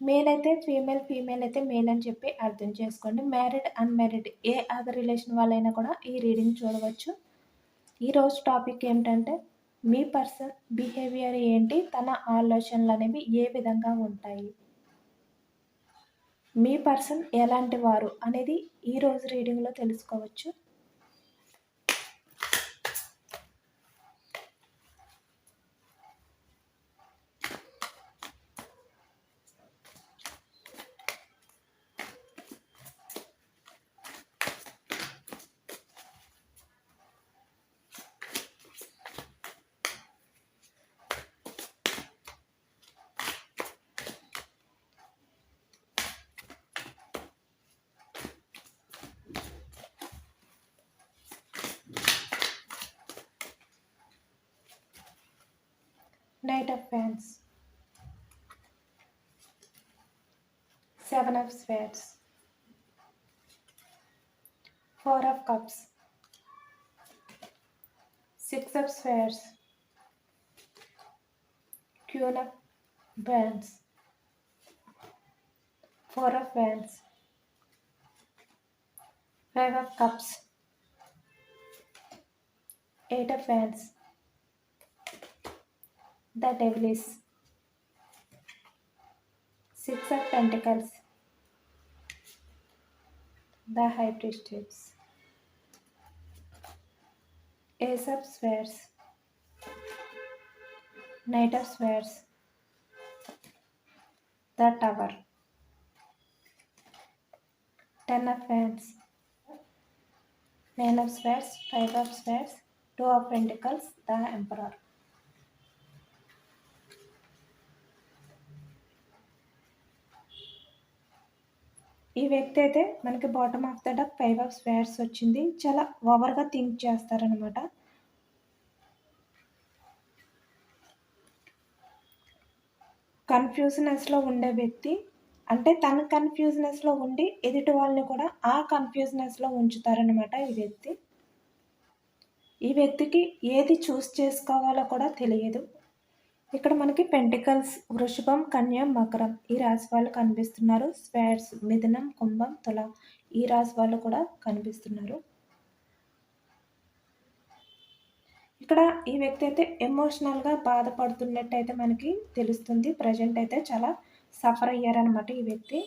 Male అయితే female female అయితే male అని చెప్పి అర్థం చేసుకోండి. మ్యారీడ్ అన్మ్యారీడ్ ఏ అదర్ రిలేషన్ వాళ్ళైనా కూడా ఈ రీడింగ్ చూడవచ్చు. ఈరోజు టాపిక్ ఏమిటంటే మీ పర్సన్ బిహేవియర్ ఏంటి తన ఆలోచనలు అనేవి ఏ విధంగా ఉంటాయి? మీ పర్సన్ ఎలాంటి వారు అనేది ఈరోజు రీడింగ్లో తెలుసుకోవచ్చు. Seven of Swords, Four of Cups, Six of Swords, Queen of Wands, Four of Wands, Five of Cups, Eight of Wands, the devil is. Six of pentacles the high priestess ace of swords knight of swords the tower. Ten of wands. Nine of swords five of swords two of pentacles. The emperor ఈ వ్యక్తి అయితే మనకి bottom of the deck five of swords వచ్చింది. చాలా ఓవర్గా think చేస్తారనమాట కన్ఫ్యూజనెస్లో ఉండే వ్యక్తి అంటే తన కన్ఫ్యూజనెస్లో ఉండి ఎదుటి వాళ్ళని కూడా ఆ కన్ఫ్యూజనెస్లో ఉంచుతారనమాట ఈ వ్యక్తి. ఈ వ్యక్తికి ఏది చూస్ చేసుకోవాలో కూడా తెలియదు. ఇక్కడ మనకి పెంటికల్స్ వృషభం కన్య మకరం ఈ రాశి వాళ్ళు కనిపిస్తున్నారు. స్పేర్స్ మిథునం కుంభం తుల ఈ రాశి వాళ్ళు కూడా కనిపిస్తున్నారు. ఇక్కడ ఈ వ్యక్తి అయితే ఎమోషనల్గా బాధపడుతున్నట్టు అయితే మనకి తెలుస్తుంది. ప్రజెంట్ అయితే చాలా సఫర్ అయ్యారనమాట ఈ వ్యక్తి.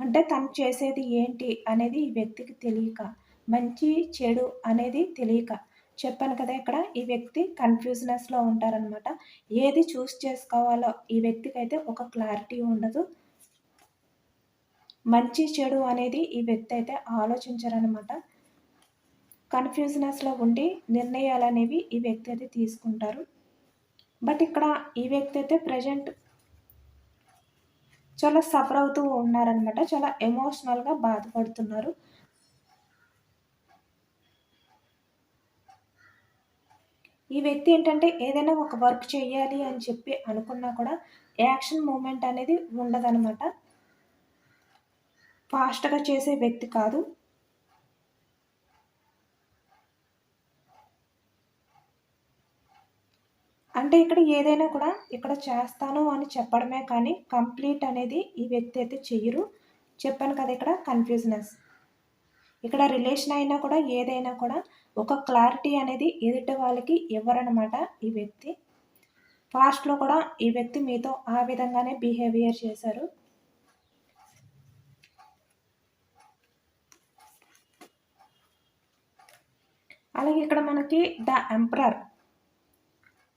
అంటే తను చేసేది ఏంటి అనేది ఈ వ్యక్తికి తెలియక మంచి చెడు అనేది తెలియక చెప్పాను కదా ఇక్కడ ఈ వ్యక్తి కన్ఫ్యూజనెస్లో ఉంటారనమాట ఏది చూస్ చేసుకోవాలో ఈ వ్యక్తికి అయితే ఒక క్లారిటీ ఉండదు. మంచి చెడు అనేది ఈ వ్యక్తి అయితే ఆలోచించారనమాట కన్ఫ్యూజనెస్లో ఉండి నిర్ణయాలు అనేవి ఈ వ్యక్తి అయితే తీసుకుంటారు. బట్ ఇక్కడ ఈ వ్యక్తి అయితే ప్రజెంట్ చాలా సఫర్ అవుతూ ఉన్నారనమాట చాలా ఎమోషనల్గా బాధపడుతున్నారు. ఈ వ్యక్తి ఏంటంటే ఏదైనా ఒక వర్క్ చేయాలి అని చెప్పి అనుకున్నా కూడా యాక్షన్ మూమెంట్ అనేది ఉండదనమాట ఫాస్ట్గా చేసే వ్యక్తి కాదు. అంటే ఇక్కడ ఏదైనా కూడా ఇక్కడ చేస్తాను అని చెప్పడమే కానీ కంప్లీట్ అనేది ఈ వ్యక్తి అయితే చెయ్యరు. చెప్పాను కదా ఇక్కడ కన్ఫ్యూజనెస్ ఇక్కడ రిలేషన్ అయినా కూడా ఏదైనా కూడా ఒక క్లారిటీ అనేది ఎదుటి వాళ్ళకి ఇవ్వరనమాట ఈ వ్యక్తి. ఫాస్ట్లో కూడా ఈ వ్యక్తి మీతో ఆ విధంగానే బిహేవియర్ చేశారు. అలాగే ఇక్కడ మనకి ద ఎంపరర్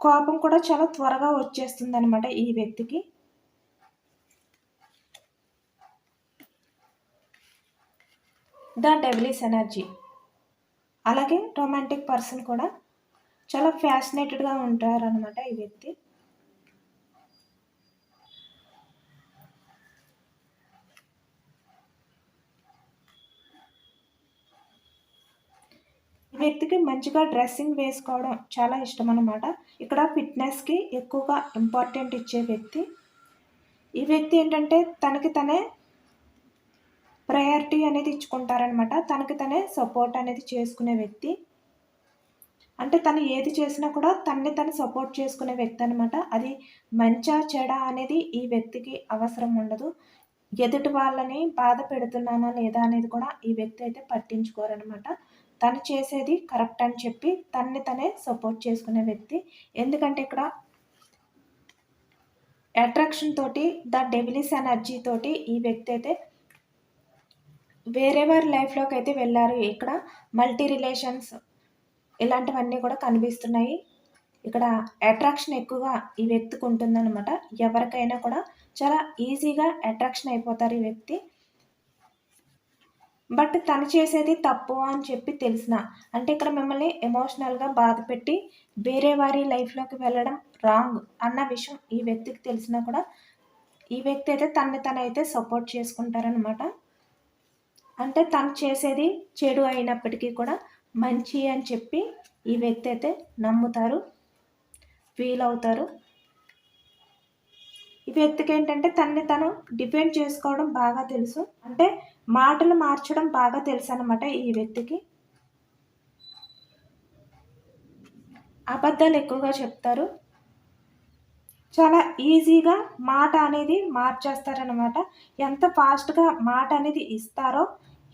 కోపం కూడా చాలా త్వరగా వచ్చేస్తుంది అనమాట ఈ వ్యక్తికి. ద డెవిలీస్ ఎనర్జీ అలాగే రొమాంటిక్ పర్సన్ కూడా చాలా ఫ్యాసినేటెడ్గా ఉంటారనమాట ఈ వ్యక్తి. వ్యక్తికి మంచిగా డ్రెస్సింగ్ వేసుకోవడం చాలా ఇష్టం అనమాట ఇక్కడ ఫిట్నెస్కి ఎక్కువగా ఇంపార్టెంట్ ఇచ్చే వ్యక్తి. ఈ వ్యక్తి ఏంటంటే తనకి తనే ప్రయారిటీ అనేది ఇచ్చుకుంటారనమాట. తనకి తనే సపోర్ట్ అనేది చేసుకునే వ్యక్తి. అంటే తను ఏది చేసినా కూడా తన్ని తను సపోర్ట్ చేసుకునే వ్యక్తి అనమాట. అది మంచా చెడ అనేది ఈ వ్యక్తికి అవసరం ఉండదు. ఎదుటి వాళ్ళని బాధ పెడుతున్నానా లేదా అనేది కూడా ఈ వ్యక్తి అయితే పట్టించుకోరనమాట. తను చేసేది కరెక్ట్ అని చెప్పి తన్ని తనే సపోర్ట్ చేసుకునే వ్యక్తి. ఎందుకంటే ఇక్కడ అట్రాక్షన్ తోటి ద డెవిలిస్ ఎనర్జీ తోటి ఈ వ్యక్తి అయితే వేరే వారి లైఫ్లోకి అయితే వెళ్ళారు. ఇక్కడ మల్టీ రిలేషన్స్ ఇలాంటివన్నీ కూడా కనిపిస్తున్నాయి. ఇక్కడ అట్రాక్షన్ ఎక్కువగా ఈ వ్యక్తికి ఉంటుందన్నమాట. ఎవరికైనా కూడా చాలా ఈజీగా అట్రాక్షన్ అయిపోతారు ఈ వ్యక్తి. బట్ తను చేసేది తప్పు అని చెప్పి తెలిసిన అంటే ఇక్కడ మిమ్మల్ని ఎమోషనల్గా బాధ పెట్టి వేరే వారి లైఫ్లోకి వెళ్ళడం రాంగ్ అన్న విషయం ఈ వ్యక్తికి తెలిసినా కూడా ఈ వ్యక్తి అయితే తనని తనైతే సపోర్ట్ చేసుకుంటారనమాట అంటే తను చేసేది చెడు అయినప్పటికీ కూడా మంచి అని చెప్పి ఈ వ్యక్తి అయితే నమ్ముతారు ఫీల్ అవుతారు ఈ వ్యక్తికి ఏంటంటే తనని తను డిపెండ్ చేసుకోవడం బాగా తెలుసు. అంటే మాటలు మార్చడం బాగా తెలుసు అనమాట ఈ వ్యక్తికి. అబద్ధాలు ఎక్కువగా చెప్తారు. చాలా ఈజీగా మాట అనేది మార్చేస్తారనమాట ఎంత ఫాస్ట్గా మాట అనేది ఇస్తారో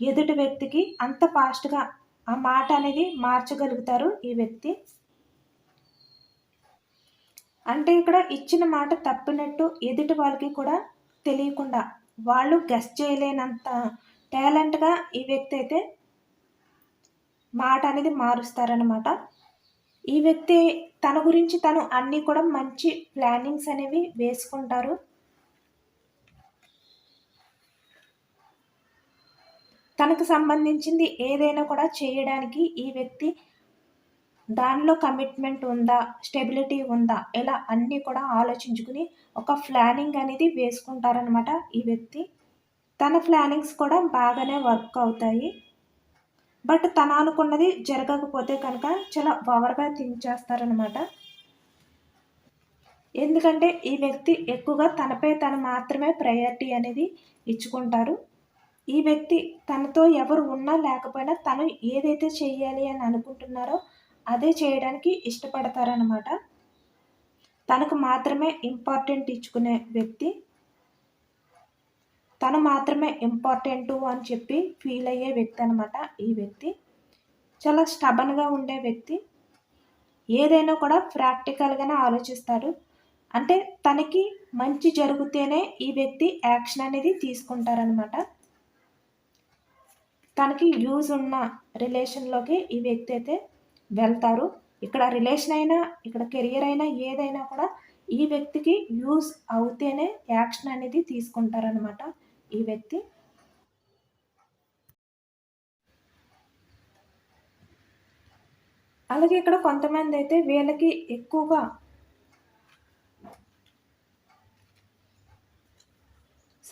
ఎదుటి వ్యక్తికి అంత ఫాస్ట్గా ఆ మాట అనేది మార్చగలుగుతారు ఈ వ్యక్తి. అంటే ఇక్కడ ఇచ్చిన మాట తప్పినట్టు ఎదుటి వాళ్ళకి కూడా తెలియకుండా వాళ్ళు గెస్ట్ చేయలేనంత టాలెంట్గా ఈ వ్యక్తి అయితే మాట అనేది మారుస్తారనమాట ఈ వ్యక్తి తన గురించి తను అన్నీ కూడా మంచి ప్లానింగ్స్ అనేవి వేసుకుంటారు. తనకు సంబంధించింది ఏదైనా కూడా చేయడానికి ఈ వ్యక్తి దానిలో కమిట్మెంట్ ఉందా స్టెబిలిటీ ఉందా ఇలా అన్నీ కూడా ఆలోచించుకుని ఒక ప్లానింగ్ అనేది వేసుకుంటారనమాట ఈ వ్యక్తి. తన ప్లానింగ్స్ కూడా బాగానే వర్క్ అవుతాయి. బట్ తన అనుకున్నది జరగకపోతే కనుక చాలా పవర్గా థింక్ చేస్తారనమాట ఎందుకంటే ఈ వ్యక్తి ఎక్కువగా తనపై తను మాత్రమే ప్రయారిటీ అనేది ఇచ్చుకుంటారు. ఈ వ్యక్తి తనతో ఎవరు ఉన్నా లేకపోయినా తను ఏదైతే చేయాలి అని అనుకుంటున్నారో అదే చేయడానికి ఇష్టపడతారనమాట తనకు మాత్రమే ఇంపార్టెంట్ ఇచ్చుకునే వ్యక్తి తను మాత్రమే ఇంపార్టెంటు అని చెప్పి ఫీల్ అయ్యే వ్యక్తి అనమాట ఈ వ్యక్తి. చాలా స్టబన్గా ఉండే వ్యక్తి. ఏదైనా కూడా ప్రాక్టికల్గానే ఆలోచిస్తాడు. అంటే తనకి మంచి జరిగితేనే ఈ వ్యక్తి యాక్షన్ అనేది తీసుకుంటారనమాట తనకి యూజ్ ఉన్న రిలేషన్లోకి ఈ వ్యక్తి అయితే వెళ్తారు. ఇక్కడ రిలేషన్ అయినా ఇక్కడ కెరియర్ అయినా ఏదైనా కూడా ఈ వ్యక్తికి యూజ్ అవుతేనే యాక్షన్ అనేది తీసుకుంటారనమాట ఈ వ్యక్తి. అలాగే ఇక్కడ కొంతమంది అయితే వీళ్ళకి ఎక్కువగా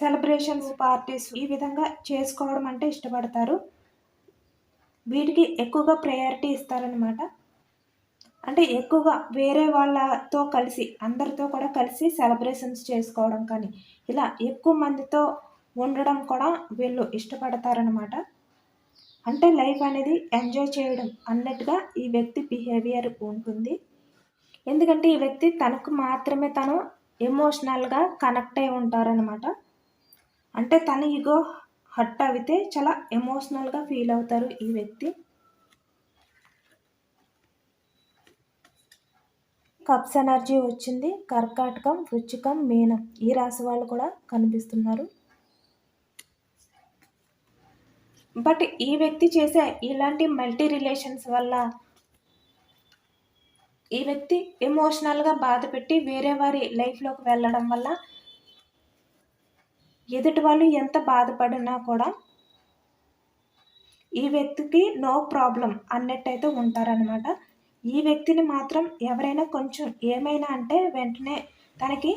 సెలబ్రేషన్స్ పార్టీస్ ఈ విధంగా చేసుకోవడం అంటే ఇష్టపడతారు. వీటికి ఎక్కువగా ప్రయారిటీ ఇస్తారనమాట అంటే ఎక్కువగా వేరే వాళ్ళతో కలిసి అందరితో కూడా కలిసి సెలబ్రేషన్స్ చేసుకోవడం కానీ ఇలా ఎక్కువ మందితో ఉండడం కూడా వీళ్ళు ఇష్టపడతారనమాట అంటే లైఫ్ అనేది ఎంజాయ్ చేయడం అన్నట్టుగా ఈ వ్యక్తి బిహేవియర్ ఉంటుంది. ఎందుకంటే ఈ వ్యక్తి తనకు మాత్రమే తను ఎమోషనల్గా కనెక్ట్ అయి ఉంటారనమాట అంటే తన ఈగో హట్ అవితే చాలా ఎమోషనల్గా ఫీల్ అవుతారు ఈ వ్యక్తి. కప్స్ ఎనర్జీ వచ్చింది. కర్కాటకం వృచ్చికం మీనం ఈ రాశి వాళ్ళు కూడా కనిపిస్తున్నారు. బట్ ఈ వ్యక్తి చేసే ఇలాంటి మల్టీ రిలేషన్స్ వల్ల ఈ వ్యక్తి ఎమోషనల్గా బాధ పెట్టి వేరే వారి లైఫ్లోకి వెళ్ళడం వల్ల ఎదుటి వాళ్ళు ఎంత బాధపడినా కూడా ఈ వ్యక్తికి నో ప్రాబ్లం అన్నట్టయితే ఉంటారనమాట ఈ వ్యక్తిని మాత్రం ఎవరైనా కొంచెం ఏమైనా అంటే వెంటనే తనకి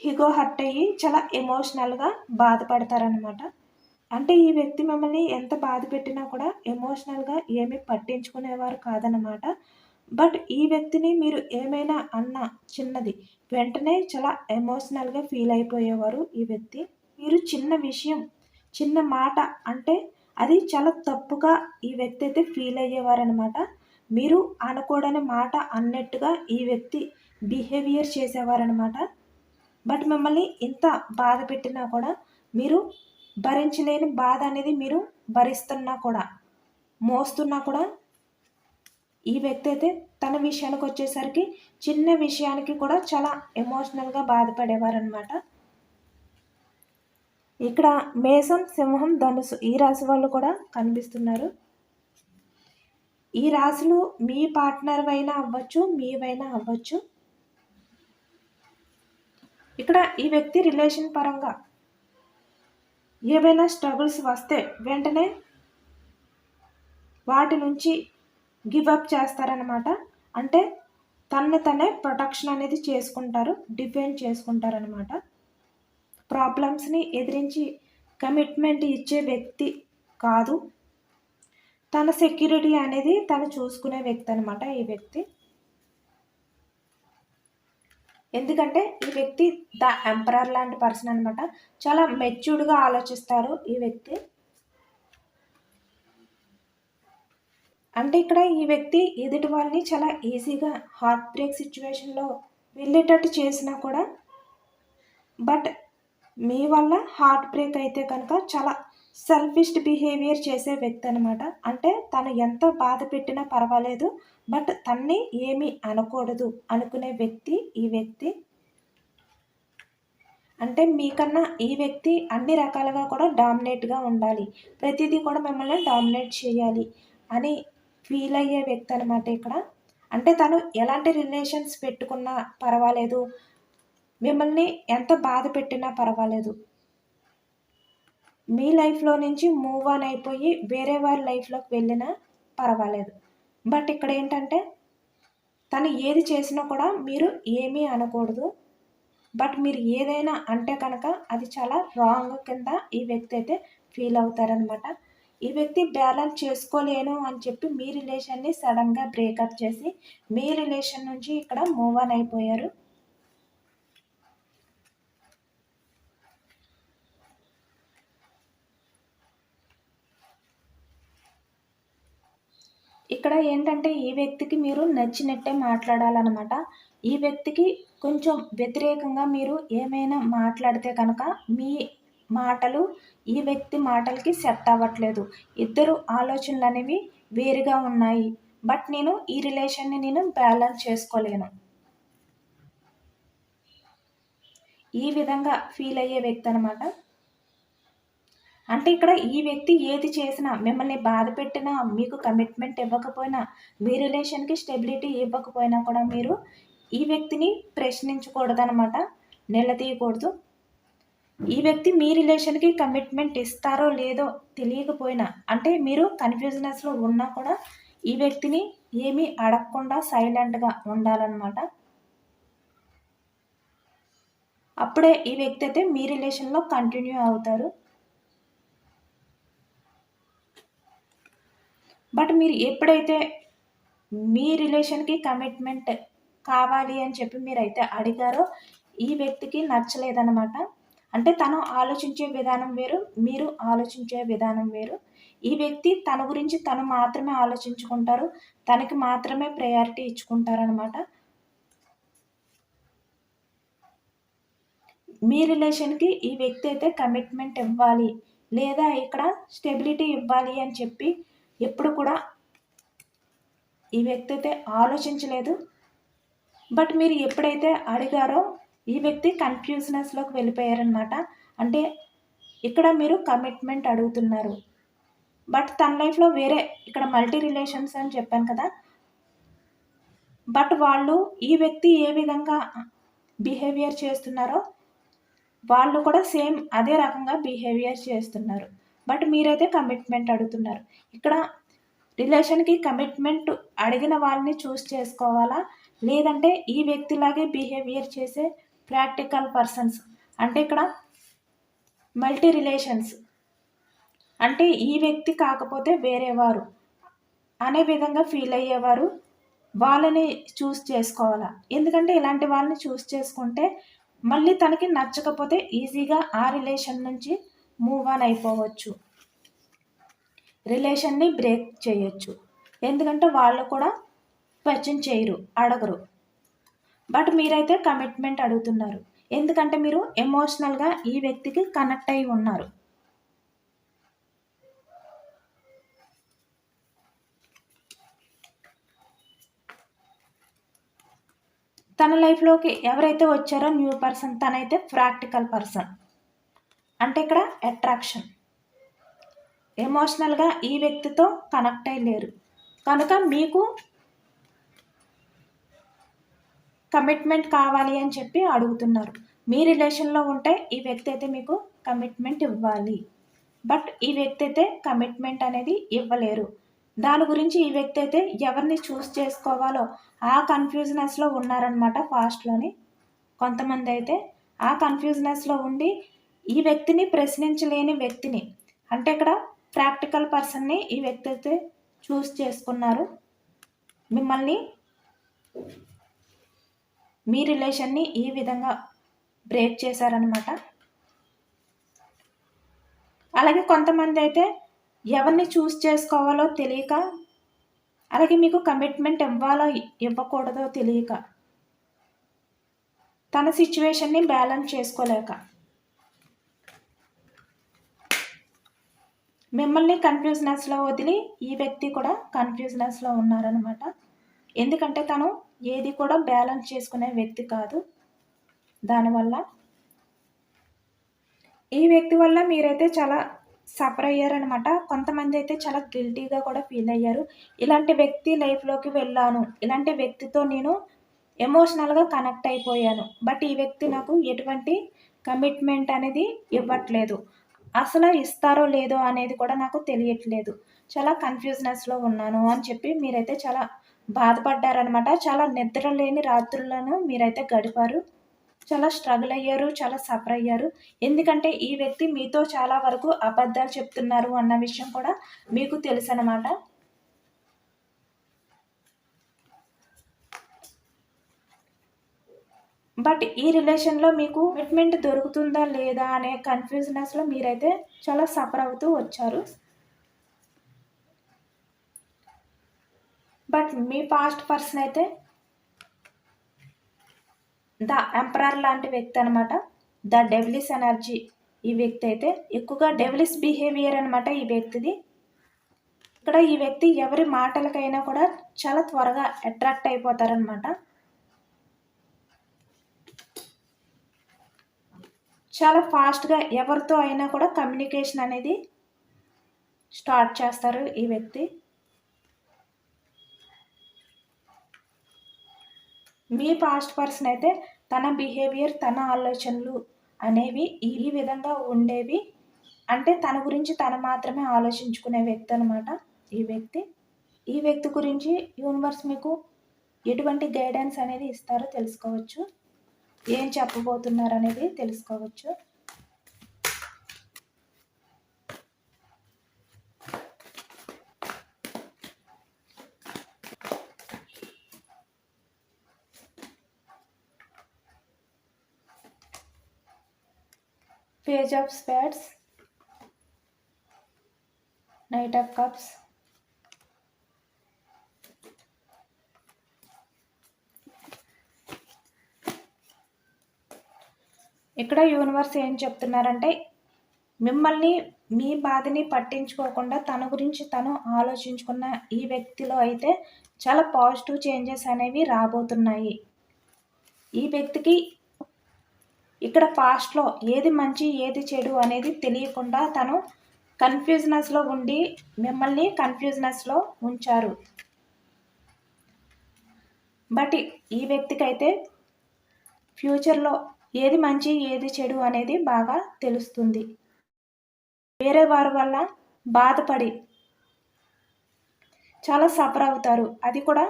హిగో హర్ట్ అయ్యి చాలా ఎమోషనల్గా బాధపడతారనమాట అంటే ఈ వ్యక్తి మిమ్మల్ని ఎంత బాధ పెట్టినా కూడా ఎమోషనల్గా ఏమీ పట్టించుకునేవారు కాదనమాట బట్ ఈ వ్యక్తిని మీరు ఏమైనా అన్న చిన్నది వెంటనే చాలా ఎమోషనల్గా ఫీల్ అయిపోయేవారు ఈ వ్యక్తి. మీరు చిన్న విషయం చిన్న మాట అంటే అది చాలా తప్పుగా ఈ వ్యక్తి అయితే ఫీల్ అయ్యేవారనమాట మీరు అనకూడని మాట అన్నట్టుగా ఈ వ్యక్తి బిహేవియర్ చేసేవారనమాట బట్ మిమ్మల్ని ఇంత బాధ పెట్టినా కూడా మీరు భరించలేని బాధ అనేది మీరు భరిస్తున్నా కూడా మోస్తున్నా కూడా ఈ వ్యక్తి అయితే తన విషయానికి వచ్చేసరికి చిన్న విషయానికి కూడా చాలా ఎమోషనల్గా బాధపడేవారనమాట ఇక్కడ మేసం సింహం ధనుసు ఈ రాశి వాళ్ళు కూడా కనిపిస్తున్నారు. ఈ రాశులు మీ పార్ట్నర్ అయినా అవ్వచ్చు మీవైనా అవ్వచ్చు. ఇక్కడ ఈ వ్యక్తి రిలేషన్ పరంగా ఏవైనా స్ట్రగుల్స్ వస్తే వెంటనే వాటి నుంచి గివ్ అప్ చేస్తారనమాట అంటే తనని తనే ప్రొటెక్షన్ అనేది చేసుకుంటారు డిఫెండ్ చేసుకుంటారనమాట ప్రాబ్లమ్స్ని ఎదిరించి కమిట్మెంట్ ఇచ్చే వ్యక్తి కాదు. తన సెక్యూరిటీ అనేది తను చూసుకునే వ్యక్తి అనమాట ఈ వ్యక్తి. ఎందుకంటే ఈ వ్యక్తి ద ఎంపరర్ లాంటి పర్సన్ అనమాట చాలా మెచ్యూర్డ్గా ఆలోచిస్తారు ఈ వ్యక్తి. అంటే ఇక్కడ ఈ వ్యక్తి ఎదుటి వాళ్ళని చాలా ఈజీగా హార్ట్ బ్రేక్ సిచ్యువేషన్లో వెళ్ళేటట్టు చేసినా కూడా బట్ మీ వల్ల హార్ట్ బ్రేక్ అయితే కనుక చాలా సెల్ఫిస్ట్ బిహేవియర్ చేసే వ్యక్తి అనమాట అంటే తను ఎంత బాధ పెట్టినా పర్వాలేదు బట్ తన్ని ఏమీ అనకూడదు అనుకునే వ్యక్తి ఈ వ్యక్తి. అంటే మీకన్నా ఈ వ్యక్తి అన్ని రకాలుగా కూడా డామినేట్గా ఉండాలి. ప్రతిదీ కూడా మిమ్మల్ని డామినేట్ చేయాలి అని ఫీల్ అయ్యే వ్యక్తి అనమాట ఇక్కడ. అంటే తను ఎలాంటి రిలేషన్స్ పెట్టుకున్నా పర్వాలేదు. మిమ్మల్ని ఎంత బాధ పెట్టినా పర్వాలేదు. మీ లైఫ్లో నుంచి మూవ్ ఆన్ అయిపోయి వేరే వారి లైఫ్లోకి వెళ్ళినా పర్వాలేదు. బట్ ఇక్కడ ఏంటంటే తను ఏది చేసినా కూడా మీరు ఏమీ అనకూడదు. బట్ మీరు ఏదైనా అంటే కనుక అది చాలా రాంగ్ కింద ఈ వ్యక్తి అయితే ఫీల్ అవుతారనమాట ఈ వ్యక్తి బ్యాలెన్స్ చేసుకోలేను అని చెప్పి మీ రిలేషన్ని సడన్గా బ్రేకప్ చేసి మీ రిలేషన్ నుంచి ఇక్కడ మూవ్ ఆన్ అయిపోయారు. ఇక్కడ ఏంటంటే ఈ వ్యక్తికి మీరు నచ్చినట్టే మాట్లాడాలన్నమాట. ఈ వ్యక్తికి కొంచెం వ్యతిరేకంగా మీరు ఏమైనా మాట్లాడితే కనుక మీ మాటలు ఈ వ్యక్తి మాటలకి సెట్ అవ్వట్లేదు. ఇద్దరు ఆలోచనలు అనేవి వేరుగా ఉన్నాయి. బట్ నేను ఈ రిలేషన్ని నేను బ్యాలెన్స్ చేసుకోలేను. ఈ విధంగా ఫీల్ అయ్యే వ్యక్తి అనమాట అంటే ఇక్కడ ఈ వ్యక్తి ఏది చేసినా మిమ్మల్ని బాధ పెట్టినా మీకు కమిట్మెంట్ ఇవ్వకపోయినా మీ రిలేషన్కి స్టెబిలిటీ ఇవ్వకపోయినా కూడా మీరు ఈ వ్యక్తిని ప్రశ్నించకూడదు అనమాట నిలదీయకూడదు. ఈ వ్యక్తి మీ రిలేషన్కి కమిట్మెంట్ ఇస్తారో లేదో తెలియకపోయినా అంటే మీరు కన్ఫ్యూజనెస్లో ఉన్నా కూడా ఈ వ్యక్తిని ఏమీ అడగకుండా సైలెంట్గా ఉండాలన్నమాట. అప్పుడే ఈ వ్యక్తి అయితే మీ రిలేషన్లో కంటిన్యూ అవుతారు. బట్ మీరు ఎప్పుడైతే మీ రిలేషన్కి కమిట్మెంట్ కావాలి అని చెప్పి మీరైతే అడిగారో ఈ వ్యక్తికి నచ్చలేదన్నమాట. అంటే తను ఆలోచించే విధానం వేరు మీరు ఆలోచించే విధానం వేరు. ఈ వ్యక్తి తన గురించి తను మాత్రమే ఆలోచించుకుంటారు తనకి మాత్రమే ప్రయారిటీ ఇచ్చుకుంటారనమాట మీ రిలేషన్కి ఈ వ్యక్తి అయితే కమిట్మెంట్ ఇవ్వాలి లేదా ఇక్కడ స్టెబిలిటీ ఇవ్వాలి అని చెప్పి ఎప్పుడు కూడా ఈ వ్యక్తి అయితే ఆలోచించలేదు. బట్ మీరు ఎప్పుడైతే అడిగారో ఈ వ్యక్తి కన్ఫ్యూజనెస్లోకి వెళ్ళిపోయారనమాట అంటే ఇక్కడ మీరు కమిట్మెంట్ అడుగుతున్నారు. బట్ తన లైఫ్లో వేరే ఇక్కడ మల్టీ రిలేషన్స్ అని చెప్పాను కదా. బట్ వాళ్ళు ఈ వ్యక్తి ఏ విధంగా బిహేవియర్ చేస్తున్నారో వాళ్ళు కూడా సేమ్ అదే రకంగా బిహేవియర్ చేస్తున్నారు. బట్ మీరైతే కమిట్మెంట్ అడుగుతున్నారు. ఇక్కడ రిలేషన్కి కమిట్మెంట్ అడిగిన వాళ్ళని చూస్ చేసుకోవాలా? లేదంటే ఈ వ్యక్తిలాగే బిహేవియర్ చేసే ప్రాక్టికల్ పర్సన్స్. అంటే ఇక్కడ మల్టీ రిలేషన్స్. అంటే ఈ వ్యక్తి కాకపోతే వేరే వారు. అనే విధంగా ఫీల్ అయ్యేవారు వాళ్ళని చూస్ చేసుకోవాలా. ఎందుకంటే ఇలాంటి వాళ్ళని చూస్ చేసుకుంటే మళ్ళీ తనకి నచ్చకపోతే ఈజీగా ఆ రిలేషన్ నుంచి మూవ్ ఆన్ అయిపోవచ్చు. రిలేషన్ని బ్రేక్ చేయొచ్చు. ఎందుకంటే వాళ్ళు కూడా క్వశ్చన్ చేయరు అడగరు. బట్ మీరైతే కమిట్మెంట్ అడుగుతున్నారు. ఎందుకంటే మీరు ఎమోషనల్గా ఈ వ్యక్తికి కనెక్ట్ అయి ఉన్నారు. తన లైఫ్లోకి ఎవరైతే వచ్చారో న్యూ పర్సన్ తనైతే ప్రాక్టికల్ పర్సన్ అంటే ఇక్కడ అట్రాక్షన్ ఎమోషనల్గా ఈ వ్యక్తితో కనెక్ట్ అయ్యి లేరు. కనుక మీకు కమిట్మెంట్ కావాలి అని చెప్పి అడుగుతున్నారు. మీ రిలేషన్లో ఉంటే ఈ వ్యక్తి అయితే మీకు కమిట్మెంట్ ఇవ్వాలి. బట్ ఈ వ్యక్తి అయితే కమిట్మెంట్ అనేది ఇవ్వలేరు. దాని గురించి ఈ వ్యక్తి అయితే ఎవరిని చూస్ చేసుకోవాలో ఆ కన్ఫ్యూజనెస్లో ఉన్నారనమాట ఫాస్ట్లోని కొంతమంది అయితే ఆ కన్ఫ్యూజనెస్లో ఉండి ఈ వ్యక్తిని ప్రశ్నించలేని వ్యక్తిని అంటే ఇక్కడ ప్రాక్టికల్ పర్సన్ని ఈ వ్యక్తి అయితే చూస్ చేసుకున్నారు. మిమ్మల్ని మీ రిలేషన్ని ఈ విధంగా బ్రేక్ చేశారనమాట అలాగే కొంతమంది అయితే ఎవరిని చూస్ చేసుకోవాలో తెలియక అలాగే మీకు కమిట్మెంట్ ఇవ్వాలో ఇవ్వకూడదో తెలియక తన సిచ్యువేషన్ని బ్యాలెన్స్ చేసుకోలేక మిమ్మల్ని కన్ఫ్యూజ్నెస్లో వదిలి ఈ వ్యక్తి కూడా కన్ఫ్యూజ్నెస్లో ఉన్నారనమాట ఎందుకంటే తను ఏది కూడా బ్యాలెన్స్ చేసుకునే వ్యక్తి కాదు. దానివల్ల ఈ వ్యక్తి వల్ల మీరైతే చాలా సఫర్ అయ్యారనమాట కొంతమంది అయితే చాలా గిల్టీగా కూడా ఫీల్ అయ్యారు. ఇలాంటి వ్యక్తి లైఫ్లోకి వెళ్ళాను. ఇలాంటి వ్యక్తితో నేను ఎమోషనల్గా కనెక్ట్ అయిపోయాను. బట్ ఈ వ్యక్తి నాకు ఎటువంటి కమిట్మెంట్ అనేది ఇవ్వట్లేదు. అసలు ఇస్తారో లేదో అనేది కూడా నాకు తెలియట్లేదు. చాలా కన్ఫ్యూజ్నెస్లో ఉన్నాను అని చెప్పి మీరైతే చాలా బాధపడ్డారనమాట చాలా నిద్ర లేని రాత్రులను మీరైతే గడిపారు. చాలా స్ట్రగుల్ అయ్యారు చాలా సఫర్ అయ్యారు. ఎందుకంటే ఈ వ్యక్తి మీతో చాలా వరకు అబద్ధాలు చెప్తున్నారు అన్న విషయం కూడా మీకు తెలుసు అనమాట బట్ ఈ రిలేషన్లో మీకు కమిట్మెంట్ దొరుకుతుందా లేదా అనే కన్ఫ్యూజనెస్లో మీరైతే చాలా సఫర్ అవుతూ వచ్చారు. బట్ మీ పాస్ట్ పర్సన్ అయితే ద ఎంపరర్ లాంటి వ్యక్తి అనమాట ద డెవిలిస్ ఎనర్జీ ఈ వ్యక్తి అయితే ఎక్కువగా డెవిలిస్ బిహేవియర్ అనమాట ఈ వ్యక్తిది. ఇక్కడ ఈ వ్యక్తి ఎవరి మాటలకైనా కూడా చాలా త్వరగా అట్రాక్ట్ అయిపోతారనమాట చాలా ఫాస్ట్గా ఎవరితో అయినా కూడా కమ్యూనికేషన్ అనేది స్టార్ట్ చేస్తారు ఈ వ్యక్తి. మీ పాస్ట్ పర్సన్ అయితే తన బిహేవియర్ తన ఆలోచనలు అనేవి ఈ విధంగా ఉండేవి. అంటే తన గురించి తను మాత్రమే ఆలోచించుకునే వ్యక్తి అనమాట ఈ వ్యక్తి. ఈ వ్యక్తి గురించి యూనివర్స్ మీకు ఎటువంటి గైడెన్స్ అనేది ఇస్తారో తెలుసుకోవచ్చు. ఏం చెప్పబోతున్నారు అనేది తెలుసుకోవచ్చు. Page of spades knight of cups ఇక్కడ యూనివర్స్ ఏం చెప్తున్నారంటే మిమ్మల్ని మీ బాధని పట్టించుకోకుండా తన గురించి తను ఆలోచించుకున్న ఈ వ్యక్తిలో అయితే చాలా పాజిటివ్ చేంజెస్ అనేవి రాబోతున్నాయి. ఈ వ్యక్తికి ఇక్కడ పాస్ట్లో ఏది మంచి ఏది చెడు అనేది తెలియకుండా తను కన్ఫ్యూజ్నెస్లో ఉండి మిమ్మల్ని కన్ఫ్యూజ్నెస్లో ఉంచారు. బట్ ఈ వ్యక్తికి అయితే ఫ్యూచర్లో ఏది మంచి ఏది చెడు అనేది బాగా తెలుస్తుంది. వేరే వారి వల్ల బాధపడి చాలా సఫర్ అవుతారు. అది కూడా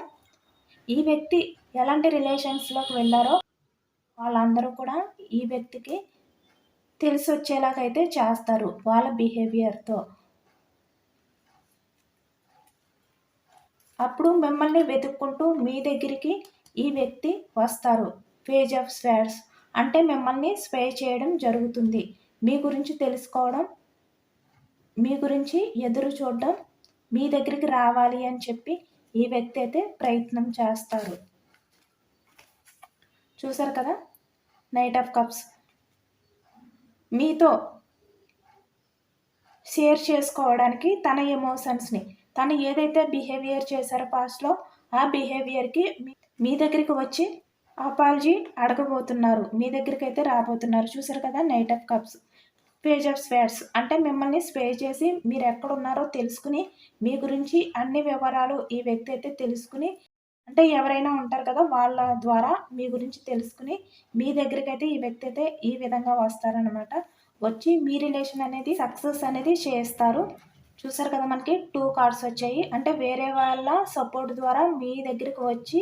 ఈ వ్యక్తి ఎలాంటి రిలేషన్స్లోకి వెళ్ళారో వాళ్ళందరూ కూడా ఈ వ్యక్తికి తెలిసి వచ్చేలాగైతే చేస్తారు వాళ్ళ బిహేవియర్తో. అప్పుడు మిమ్మల్ని వెతుక్కుంటూ మీ దగ్గరికి ఈ వ్యక్తి వస్తారు. పేజ్ ఆఫ్ స్వేర్స్ అంటే మిమ్మల్ని స్వే చేయడం జరుగుతుంది. మీ గురించి తెలుసుకోవడం మీ గురించి ఎదురు చూడడం మీ దగ్గరికి రావాలి అని చెప్పి ఈ వ్యక్తి అయితే ప్రయత్నం చేస్తారు. చూసారు కదా? Knight of cups. మీతో షేర్ చేసుకోవడానికి తన ఎమోషన్స్ని తను ఏదైతే బిహేవియర్ చేశారో పాస్ట్లో ఆ బిహేవియర్కి మీ దగ్గరికి వచ్చి అపాలజీ అడగబోతున్నారు. మీ దగ్గరికి అయితే రాబోతున్నారు. చూసారు కదా knight of cups. Page of swords. అంటే మిమ్మల్ని స్పే చేసి మీరు ఎక్కడున్నారో తెలుసుకుని మీ గురించి అన్ని వివరాలు ఈ వ్యక్తి అయితే తెలుసుకుని అంటే ఎవరైనా ఉంటారు కదా వాళ్ళ ద్వారా మీ గురించి తెలుసుకుని మీ దగ్గరికి అయితే ఈ వ్యక్తి అయితే ఈ విధంగా వస్తారనమాట వచ్చి మీ రిలేషన్ అనేది సక్సెస్ అనేది చేస్తారు. చూసారు కదా మనకి టూ కార్డ్స్ వచ్చాయి. అంటే వేరే వాళ్ళ సపోర్ట్ ద్వారా మీ దగ్గరికి వచ్చి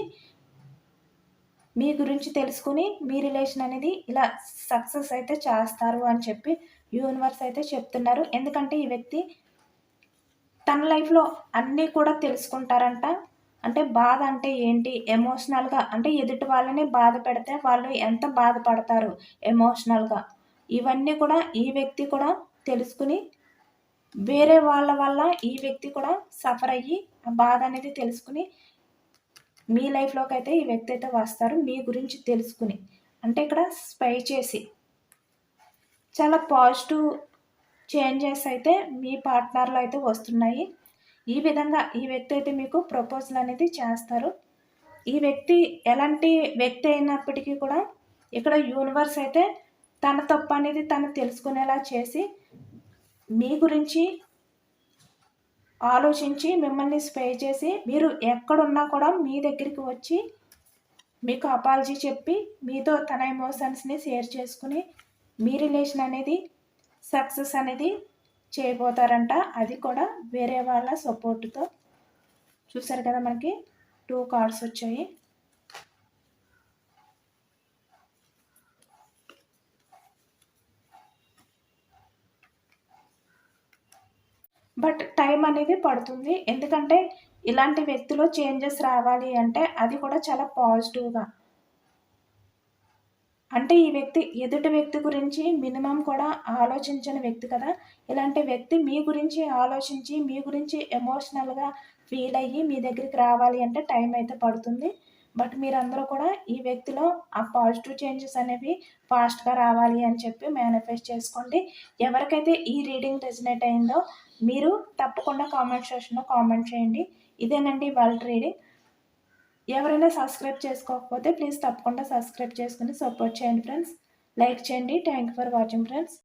మీ గురించి తెలుసుకుని మీ రిలేషన్ అనేది ఇలా సక్సెస్ అయితే చేస్తారు అని చెప్పి యూనివర్స్ అయితే చెప్తున్నారు. ఎందుకంటే ఈ వ్యక్తి తన లైఫ్లో అన్నీ కూడా తెలుసుకుంటారంట. అంటే బాధ అంటే ఏంటి? ఎమోషనల్గా అంటే ఎదుటి వాళ్ళని బాధ పెడితే వాళ్ళు ఎంత బాధపడతారు ఎమోషనల్గా? ఇవన్నీ కూడా ఈ వ్యక్తి కూడా తెలుసుకుని వేరే వాళ్ళ వల్ల ఈ వ్యక్తి కూడా సఫర్ అయ్యి ఆ బాధ అనేది తెలుసుకుని మీ లైఫ్లోకి అయితే ఈ వ్యక్తి అయితే వస్తారు మీ గురించి తెలుసుకుని. అంటే ఇక్కడ స్పై చేసి చాలా పాజిటివ్ చేంజెస్ అయితే మీ పార్ట్నర్లో అయితే వస్తున్నాయి. ఈ విధంగా ఈ వ్యక్తి అయితే మీకు ప్రపోజల్ అనేది చేస్తారు. ఈ వ్యక్తి ఎలాంటి వ్యక్తి అయినప్పటికీ కూడా ఇక్కడ యూనివర్స్ అయితే తన తప్పు అనేది తను తెలుసుకునేలా చేసి మీ గురించి ఆలోచించి మిమ్మల్ని స్పే చేసి మీరు ఎక్కడున్నా కూడా మీ దగ్గరికి వచ్చి మీకు అపాలజీ చెప్పి మీతో తన ఎమోషన్స్ని షేర్ చేసుకుని మీ రిలేషన్ అనేది సక్సెస్ అనేది చేయబోతారంట. అది కూడా వేరే వాళ్ళ సపోర్ట్తో. చూసారు కదా మనకి టూ కార్డ్స్ వచ్చాయి. బట్ టైం అనేది పడుతుంది. ఎందుకంటే ఇలాంటి వ్యక్తిలో చేంజెస్ రావాలి అంటే అది కూడా చాలా పాజిటివ్గా అంటే ఈ వ్యక్తి ఎదుటి వ్యక్తి గురించి మినిమం కూడా ఆలోచించని వ్యక్తి కదా. ఇలాంటి వ్యక్తి మీ గురించి ఆలోచించి మీ గురించి ఎమోషనల్గా ఫీల్ అయ్యి మీ దగ్గరికి రావాలి అంటే టైం అయితే పడుతుంది. బట్ మీరందరూ కూడా ఈ వ్యక్తిలో ఆ పాజిటివ్ చేంజెస్ అనేవి ఫాస్ట్గా రావాలి అని చెప్పి మేనిఫెస్ట్ చేసుకోండి. ఎవరికైతే ఈ రీడింగ్ రెజినేట్ అయిందో మీరు తప్పకుండా కామెంట్ సెక్షన్లో కామెంట్ చేయండి. ఇదేనండి వాళ్ళ రీడింగ్ ఎవరైనా సబ్స్క్రైబ్ చేసుకోకపోతే ప్లీజ్ తప్పకుండా సబ్స్క్రైబ్ చేసుకుని సపోర్ట్ చేయండి ఫ్రెండ్స్ లైక్ చేయండి. Thank for watching friends